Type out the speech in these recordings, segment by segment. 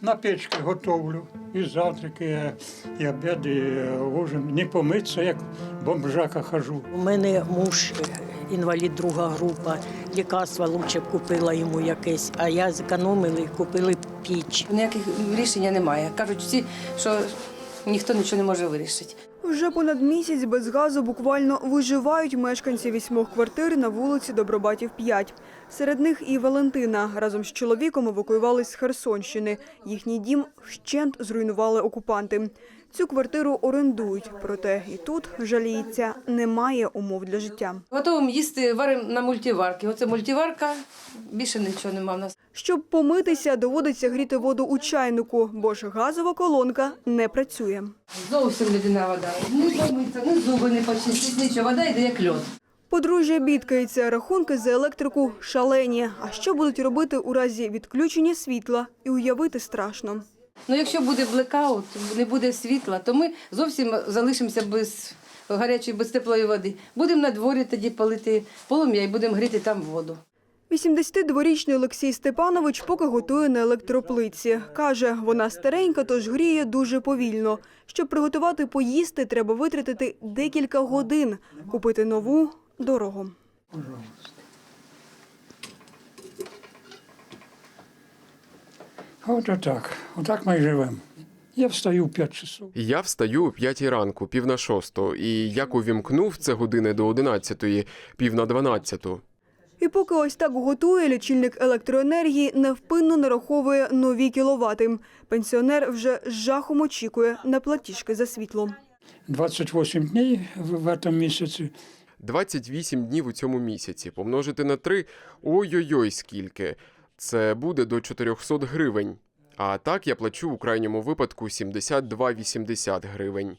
на печці готовлю. І завтраки, і обіди, і ужин. Не помитися, як бомжака хожу. У мене муж е, інвалід друга група. Лікарства лучше б купила йому якесь, а я зекономила і купили піч. Ніяких рішення немає. Кажуть всі, що ніхто нічого не може вирішити. Вже понад місяць без газу буквально виживають мешканці вісьмох квартир на вулиці Добробатів 5. Серед них і Валентина. Разом з чоловіком евакуювались з Херсонщини. Їхній дім вщент зруйнували окупанти. Цю квартиру орендують, проте і тут, жаліється, немає умов для життя. Готовим їсти варимо на мультиварки. Оце мультиварка, більше нічого нема в нас. Щоб помитися, доводиться гріти воду у чайнику, бо ж газова колонка не працює. Зовсім ледяна вода. Не помиться, не зуби не почистить, нічого. Вода йде як льод. Подружжя бідкається, рахунки за електрику шалені. А що будуть робити у разі відключення світла? І уявити страшно. Ну, якщо буде блекаут, не буде світла, то ми зовсім залишимося без гарячої, без теплої води. Будемо на дворі тоді палити полум'я і будемо гріти там воду. 82-річний Олексій Степанович поки готує на електроплитці. Каже, вона старенька, тож гріє дуже повільно. Щоб приготувати поїсти, треба витратити декілька годин. Купити нову – дорого. От отак. Отак ми живемо. Я встаю в 5 часов. Я встаю о п'ятій ранку, пів на шосту, і як увімкнув це години до одинадцятої, пів на дванадцяту. І поки ось так готує, лічильник електроенергії невпинно нараховує нові кіловати. Пенсіонер вже з жахом очікує на платіжки за світло. 28 днів в, в цьому місяці. 28 днів у цьому місяці. Помножити на 3 – ой-ой-ой скільки. Це буде до 400 гривень. А так я плачу у крайньому випадку 72,80 гривень.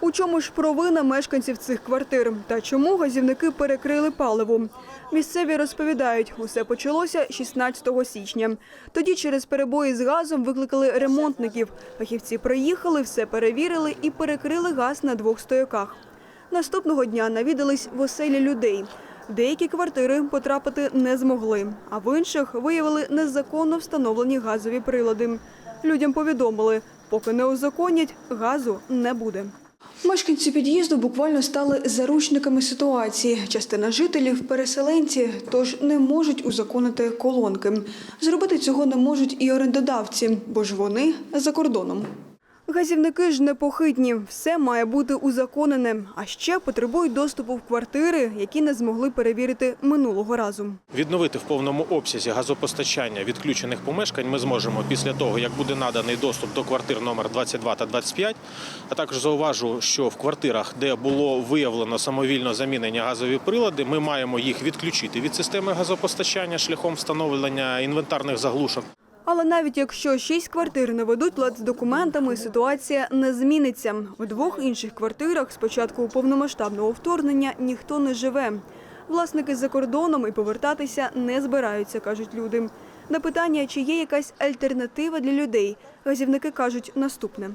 У чому ж провина мешканців цих квартир? Та чому газівники перекрили паливо? Місцеві розповідають, усе почалося 16 січня. Тоді через перебої з газом викликали ремонтників. Фахівці приїхали, все перевірили і перекрили газ на двох стояках. Наступного дня навідались в оселі людей. Деякі квартири потрапити не змогли, а в інших виявили незаконно встановлені газові прилади. Людям повідомили, поки не узаконять, газу не буде. Мешканці під'їзду буквально стали заручниками ситуації. Частина жителів переселенці, тож не можуть узаконити колонки. Зробити цього не можуть і орендодавці, бо ж вони за кордоном. Газівники ж непохитні, все має бути узаконене, а ще потребують доступу в квартири, які не змогли перевірити минулого разу. Відновити в повному обсязі газопостачання відключених помешкань ми зможемо після того, як буде наданий доступ до квартир номер 22 та 25. А також зауважу, що в квартирах, де було виявлено самовільно замінені газові прилади, ми маємо їх відключити від системи газопостачання шляхом встановлення інвентарних заглушок. Але навіть якщо шість квартир не ведуть лад з документами, ситуація не зміниться. У двох інших квартирах з початку повномасштабного вторгнення ніхто не живе. Власники за кордоном і повертатися не збираються, кажуть люди. На питання, чи є якась альтернатива для людей, газівники кажуть наступне.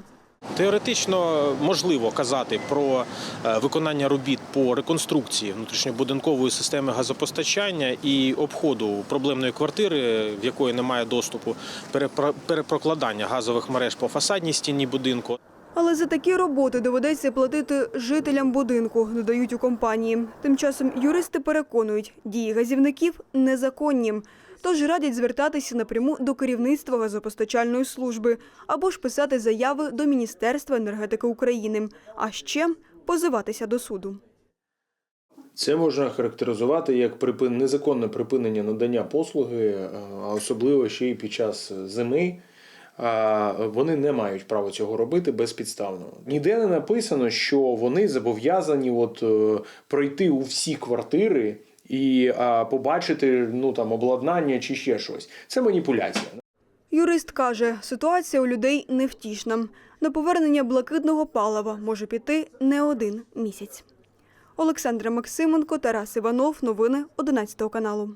Теоретично можливо казати про е, виконання робіт по реконструкції внутрішньобудинкової системи газопостачання і обходу проблемної квартири, в якої немає доступу, перепро- перепрокладання газових мереж по фасадній стіні будинку. Але за такі роботи доведеться платити жителям будинку, додають у компанії. Тим часом юристи переконують, дії газівників незаконні. Тож радять звертатися напряму до керівництва газопостачальної служби або ж писати заяви до Міністерства енергетики України, а ще позиватися до суду. Це можна характеризувати як припин... незаконне припинення надання послуги, а особливо ще й під час зими. Вони не мають права цього робити безпідставно. Ніде не написано, що вони зобов'язані от е, пройти у всі квартири і побачити ну там обладнання чи ще щось. Це маніпуляція. Юрист каже, ситуація у людей невтішна. На повернення блакитного палива може піти не один місяць. Олександра Максименко, Тарас Іванов. Новини 11 каналу.